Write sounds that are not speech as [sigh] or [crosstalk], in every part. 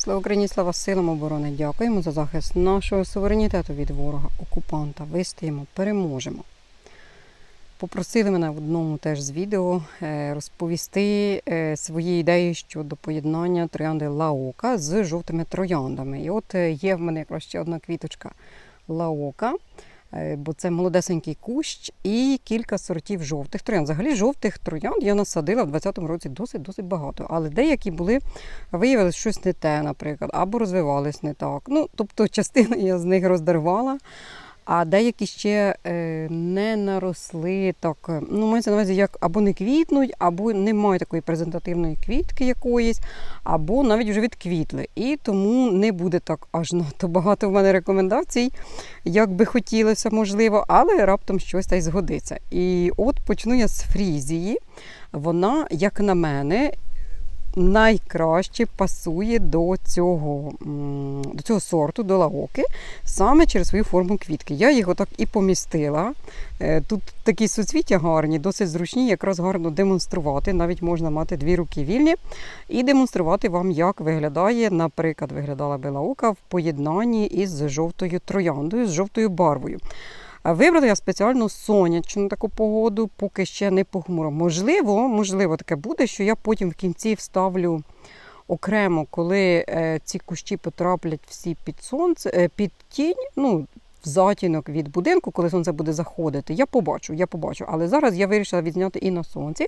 Слава Україні, слава силам оборони! Дякуємо за захист нашого суверенітету від ворога, окупанта. Вистоїмо, переможемо. Попросили мене в одному теж з відео е, розповісти е, свої ідеї щодо поєднання троянди лаока з жовтими трояндами. І от е, є в мене якраз ще одна квіточка лаока, бо це молодесенький кущ і кілька сортів жовтих троянд. Взагалі жовтих троянд я насадила в 2020 році досить досить багато, але деякі були виявилось щось не те, наприклад, або розвивались не так. Ну, тобто частину я з них роздарвала, а деякі ще е, не наросли так. е, Ну, мається на увазі, як або не квітнуть, або немає такої презентативної квітки якоїсь, або навіть вже відквітли. І тому не буде так аж надто багато в мене рекомендацій, як би хотілося, можливо, але раптом щось та й згодиться. І от почну я з фрізії. Вона, як на мене, найкраще пасує до цього, до цього сорту, до лаоки, саме через свою форму квітки. Я їх отак і помістила. Е, Тут такі суцвіття гарні, досить зручні, якраз гарно демонструвати. Навіть можна мати дві руки вільні і демонструвати вам, як виглядає, наприклад, виглядала би лаока в поєднанні із жовтою трояндою, з жовтою барвою. Вибрала я спеціально сонячну таку погоду, поки ще не похмуро. Можливо, можливо, таке буде, що я потім в кінці вставлю окремо, коли е, ці кущі потраплять всі під сонце, е, під тінь, ну, в затінок від будинку, коли сонце буде заходити. Я побачу, я побачу. Але зараз я вирішила відзняти і на сонці,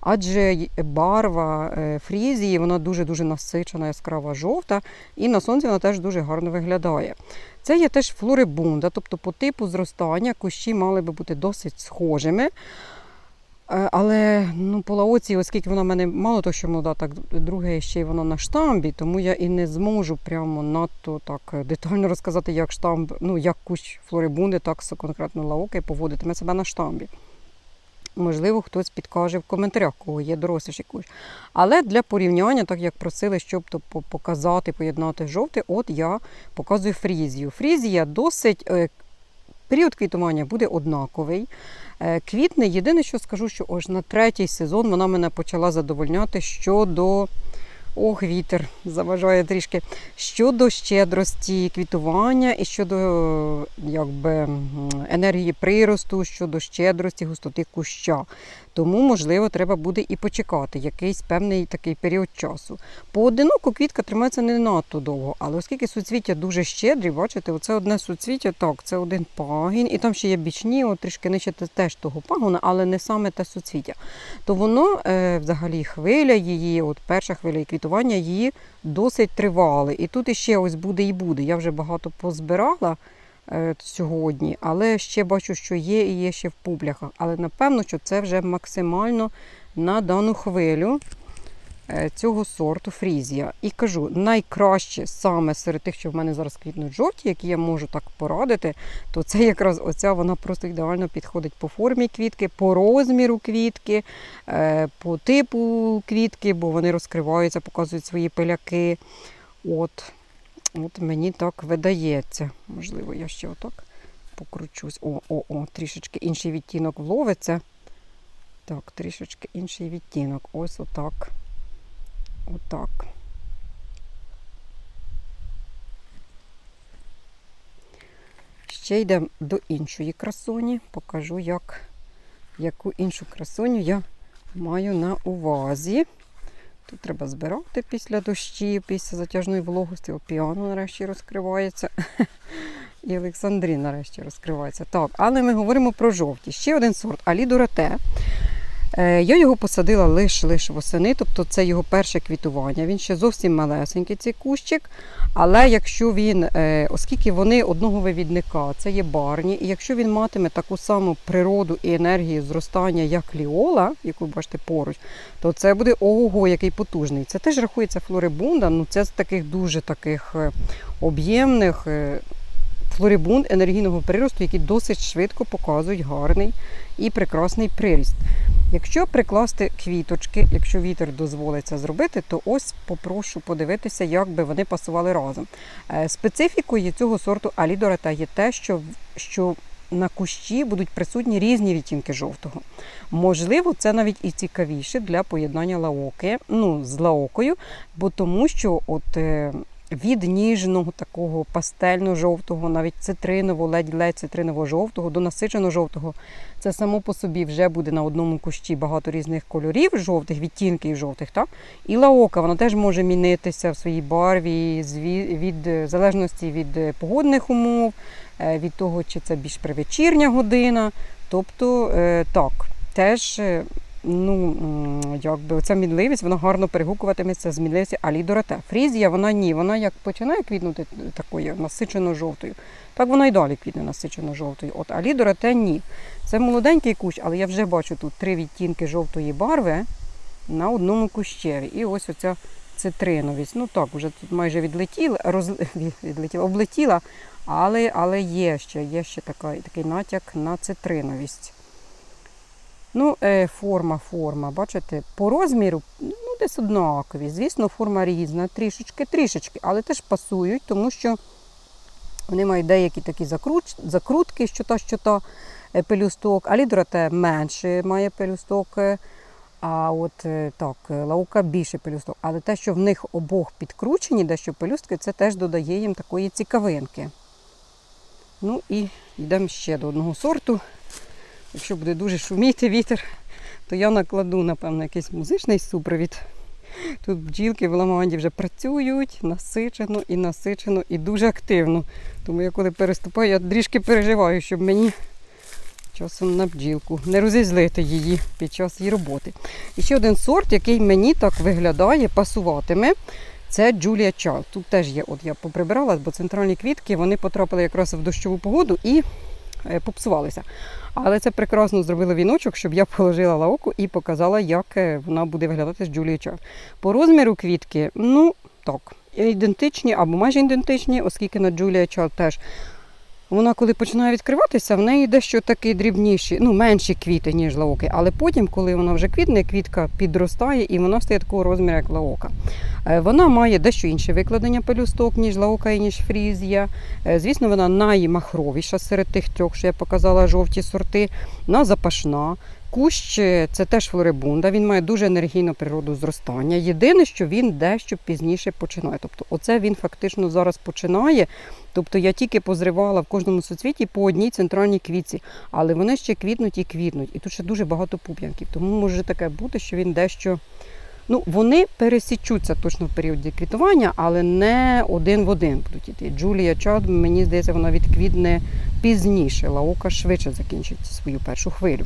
адже барва е, фрізії, вона дуже-дуже насичена, яскрава жовта, і на сонці вона теж дуже гарно виглядає. Це є теж флорибунда, тобто по типу зростання кущі мали би бути досить схожими. Е, Але ну, по лаоці, оскільки вона в мене мало того, що молода, так друге ще й вона на штамбі, тому я і не зможу прямо надто так е, детально розказати, як штамб, ну як кущ флорибунди, так конкретно лаоки поводитиме себе на штамбі. Можливо, хтось підкаже в коментарях, кого є доросліший кущ. Але для порівняння, так як просили, щоб то показати, поєднати жовте, от я показую фрізію. Фрізія досить. Період квітування буде однаковий. Е, Квітне, єдине, що скажу, що ось на третій сезон вона мене почала задовольняти щодо. Ох, вітер заважає трішки. Щодо щедрості квітування і щодо якби, енергії приросту, щодо щедрості, густоти куща. Тому, можливо, треба буде і почекати якийсь певний такий період часу. Поодиноко квітка тримається не надто довго, але оскільки суцвіття дуже щедрі, бачите, оце одне суцвіття, так, це один пагін, і там ще є бічні, от трішки нижче теж того пагона, але не саме те суцвіття. То воно е, взагалі хвиля її, от перша хвиля і квітування її досить тривали. І тут іще ось буде і буде. Я вже багато позбирала сьогодні, але ще бачу, що є і є ще в публяках. Але напевно, що це вже максимально на дану хвилю е, цього сорту фрізія. І кажу, найкраще саме серед тих, що в мене зараз квітнуть жовті, які я можу так порадити, то це якраз оця вона просто ідеально підходить по формі квітки, по розміру квітки, е, по типу квітки, бо вони розкриваються, показують свої пиляки. От, от мені так видається. Можливо, я ще отак покручусь. О, о, о, трішечки інший відтінок вловиться. Так, трішечки інший відтінок. Ось отак. Отак. Ще йдемо до іншої красуні. Покажу, як, яку іншу красуню я маю на увазі. Тут треба збирати після дощів, після затяжної вологості. О, піано нарешті розкривається. [laughs] І Олександрі нарешті розкривається. Так, але ми говоримо про жовті. Ще один сорт Алідорате. Е, Я його посадила лише лише восени, тобто це його перше квітування. Він ще зовсім малесенький, цей кущик. Але якщо він, е, оскільки вони одного вивідника, це є барні, і якщо він матиме таку саму природу і енергію зростання, як ліола, яку бачите поруч, то це буде ого, який потужний. Це теж рахується флорибунда, ну це з таких дуже таких е, об'ємних. Е, Флорибунд енергійного приросту, які досить швидко показують гарний і прекрасний приріст. Якщо прикласти квіточки, якщо вітер дозволить це зробити, то ось попрошу подивитися, як би вони пасували разом. Е, Специфікою цього сорту алідорета є те, що, що на кущі будуть присутні різні відтінки жовтого. Можливо, це навіть і цікавіше для поєднання лаоки, ну, з лаокою, бо тому що от. Від ніжного такого пастельно-жовтого, навіть цитриново, ледь-ледь цитриново-жовтого до насичено-жовтого. Це само по собі вже буде на одному кущі багато різних кольорів жовтих, відтінків жовтих. Так? І лаока вона теж може мінитися в своїй барві від е, в залежності від е, погодних умов, е, від того, чи це більш привечірня година. Тобто, так, теж. Ну, якби ця мідливість, вона гарно перегукуватиметься з мідливості алідорате. Фрізія, вона ні, вона як починає квітнути такою насичено-жовтою, так вона і далі квітне насичено-жовтою. От алідорате ні. Це молоденький кущ, але я вже бачу тут три відтінки жовтої барви на одному кущеві. І ось оця цитриновість. Ну так, вже тут майже відлетіла, роз... [laughs] відлетіла, облетіла, але, але є ще, є ще така, такий натяк на цитриновість. Ну, е, форма, форма, бачите, по розміру ну, десь однакові. Звісно, форма різна, трішечки, трішечки, але теж пасують, тому що вони мають деякі такі закруч, закрутки, що та, що та е, пелюсток, а лідорате менше має пелюсток. е, А от так, лаука більше пелюсток. Але те, що в них обох підкручені, дещо пелюстки, це теж додає їм такої цікавинки. Ну і йдемо ще до одного сорту. Якщо буде дуже шуміти вітер, то я накладу, напевно, якийсь музичний супровід. Тут бджілки в ламанді вже працюють насичено і насичено, і дуже активно. Тому я коли переступаю, я трішки переживаю, щоб мені часом на бджілку не розізлити її під час її роботи. І ще один сорт, який мені так виглядає, пасуватиме. Це Джулія Чал. Тут теж є, от я поприбирала, бо центральні квітки вони потрапили якраз в дощову погоду і е, попсувалися. Але це прекрасно зробило віночок, щоб я положила лаоку і показала, як е, вона буде виглядати з Джулія Чар. По розміру квітки, ну так, ідентичні або майже ідентичні, оскільки на Джулія Чар теж. Вона, коли починає відкриватися, в неї дещо такі дрібніші, ну менші квіти, ніж лаоки. Але потім, коли вона вже квітне, квітка підростає і вона стає такого розміру, як лаока. Е, Вона має дещо інше викладення пелюсток, ніж лаока і ніж фрізія. Е, Звісно, вона наймахровіша серед тих трьох, що я показала жовті сорти, вона запашна. Кущ е, це теж флорибунда, він має дуже енергійну природу зростання. Єдине, що він дещо пізніше починає. Тобто, оце він фактично зараз починає. Тобто я тільки позривала в кожному соцвіті по одній центральній квітці, але вони ще квітнуть і квітнуть. І тут ще дуже багато пуп'янків. Тому може таке бути, що він дещо. Ну, вони пересічуться точно в періоді квітування, але не один в один будуть іти. Джулія Чад, мені здається, вона відквітне пізніше. Лаука швидше закінчить свою першу хвилю.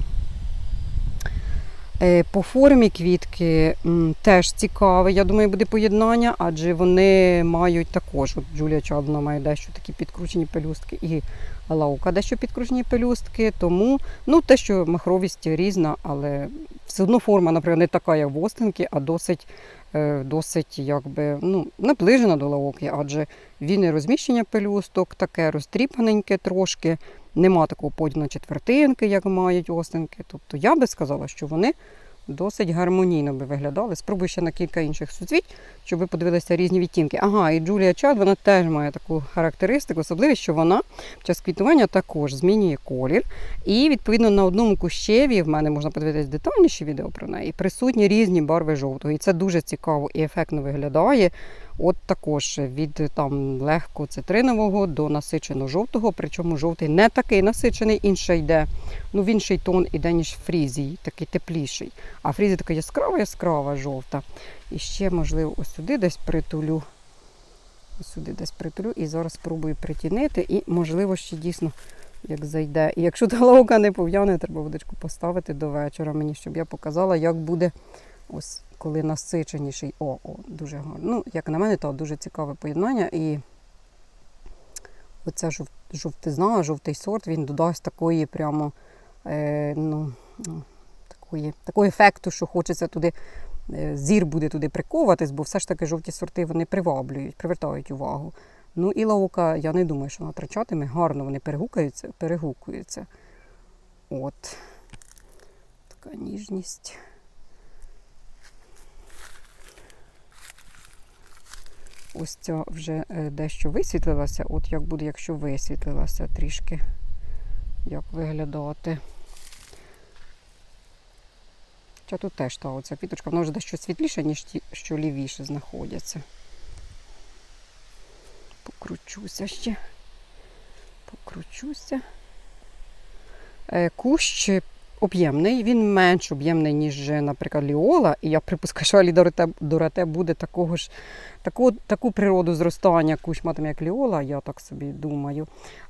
Е, По формі квітки теж цікаве, я думаю, буде поєднання, адже вони мають також, от Джулія Чад, вона має дещо такі підкручені пелюстки, і лаука дещо підкручені пелюстки, тому ну, те, що махровість різна, але все одно форма, наприклад, не така, як в Остинки, а досить, е, досить якби, ну, наближена до лауки, адже вільне розміщення пелюсток, таке розтріпаненьке трошки, нема такого поділу на четвертинки, як мають Остинки. Тобто я би сказала, що вони досить гармонійно би виглядали. Спробую ще на кілька інших суцвіть, щоб ви подивилися різні відтінки. Ага, і Джулія Чад, вона теж має таку характеристику, особливість, що вона під час квітування також змінює колір. І відповідно на одному кущеві, в мене можна подивитися детальніші відео про неї, присутні різні барви жовтого. І це дуже цікаво і ефектно виглядає. От також від там легко цитринового до насичено жовтого, причому жовтий не такий насичений, інший йде. Ну, в інший тон іде, ніж фрізій, такий тепліший. А фрізі така яскрава, яскрава жовта. І ще, можливо, ось сюди десь притулю. Ось сюди десь притулю і зараз спробую притінити. І, можливо, ще дійсно як зайде. І якщо та лаука не пов'яне, треба водичку поставити до вечора мені, щоб я показала, як буде ось коли насиченіший. О, о, дуже гарно. Ну, як на мене, то дуже цікаве поєднання. І оця жовтизна, жовтий сорт, він додасть такої прямо е, ну, такої, такого ефекту, що хочеться туди. е, Зір буде туди приковуватись, бо все ж таки жовті сорти вони приваблюють, привертають увагу. Ну і лаука, я не думаю, що вона втрачатиме. Гарно вони перегукаються, перегукуються. От. Така ніжність. Ось ця вже е, дещо висвітлилася. От як буде, якщо висвітлилася трішки, як виглядати. Хоча тут теж та оця квіточка, вона вже дещо світліша, ніж ті, що лівіше знаходяться. Покручуся ще. Покручуся. Е, Кущ об'ємний, він менш об'ємний, ніж, наприклад, ліола. І я припускаю, що Алі Дороте, Дороте буде такого ж, таку, таку природу зростання кущ матиме, як ліола, я так собі думаю.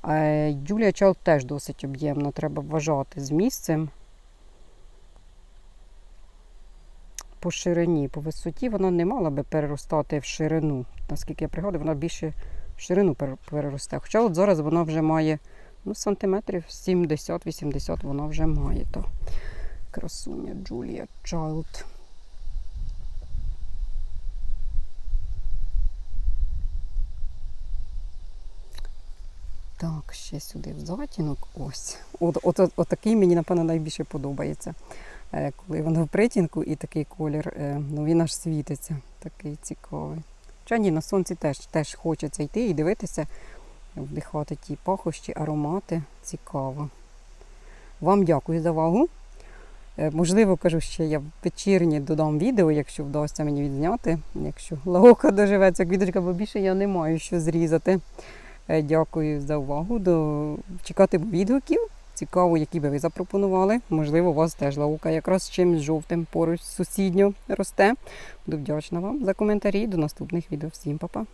Е, Юлія Чал теж досить об'ємно, треба вважати з місцем. По ширині, по висоті вона не мала би переростати в ширину. Наскільки я пригадую, вона більше в ширину переросте. Хоча от зараз вона вже має ну, сантиметрів 70-80 вона вже має. То красуня Джулія Чайлд. Так, ще сюди в затінок. Ось. От, от, от, от такий мені, напевно, найбільше подобається. Е, коли воно в притінку і такий колір, е, ну він аж світиться. Такий цікавий. Хоча ні, на сонці теж, теж хочеться йти і дивитися, вдихати ті пахощі, аромати. Цікаво. Вам дякую за увагу. Е, Можливо, кажу, ще я вечірні додам відео, якщо вдасться мені відзняти. Якщо лавока доживеться, квіточка, бо більше я не маю що зрізати. Дякую за увагу. До... Чекати відгуків. Цікаво, які би ви запропонували. Можливо, у вас теж лаука якраз з чимось жовтим поруч сусідньо росте. Буду вдячна вам за коментарі. До наступних відео. Всім па-па!